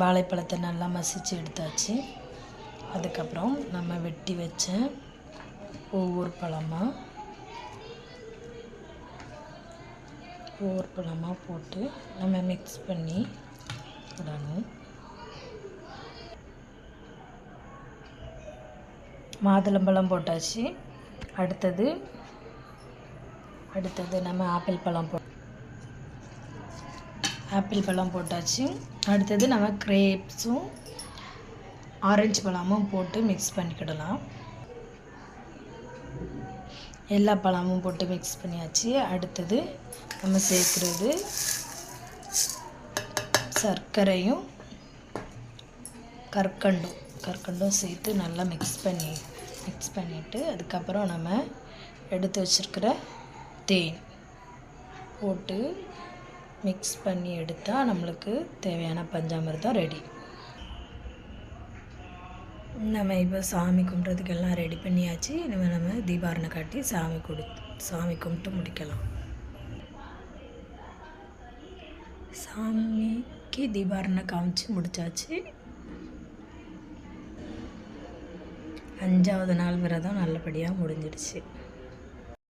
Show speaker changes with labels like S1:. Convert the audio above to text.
S1: வாழைப்பழத்தை நல்லா மசிச்சு எடுத்தாச்சு. அதுக்கப்புறம் நம்ம வெட்டி வச்ச ஒவ்வொரு பழமாக ஒவ்வொரு பழமாக போட்டு நம்ம மிக்ஸ் பண்ணி விடணும் மாதுளம்பழம் போட்டாச்சு. அடுத்தது அடுத்தது நம்ம ஆப்பிள் பழம் போ ஆப்பிள் பழம் போட்டாச்சு. அடுத்தது நம்ம கிரேப்ஸும் ஆரஞ்சு பழமும் போட்டு மிக்ஸ் பண்ணிக்கிடலாம். எல்லா பழமும் போட்டு மிக்ஸ் பண்ணியாச்சு. அடுத்தது நம்ம சேர்க்குறது சர்க்கரையும் கற்கண்டும். கற்கண்டும் சேர்த்து நல்லா மிக்ஸ் பண்ணி மிக்ஸ் பண்ணிவிட்டு அதுக்கப்புறம் நம்ம எடுத்து வச்சுருக்கிற தேன் போட்டு மிக்ஸ் பண்ணி எடுத்தால் நம்மளுக்கு தேவையான பஞ்சாமிர்தம் ரெடி நம்ம இப்போ சாமி கும்பிட்றதுக்கெல்லாம் ரெடி பண்ணியாச்சு. இனிமேல் நம்ம தீபாரணை காட்டி சாமி கொடு சாமி கும்பிட்டு முடிக்கலாம். சாமிக்கு தீபாரணை காமிச்சு முடிச்சாச்சு. அஞ்சாவது நாள் விரதம் நல்லபடியாக முடிஞ்சிடுச்சு.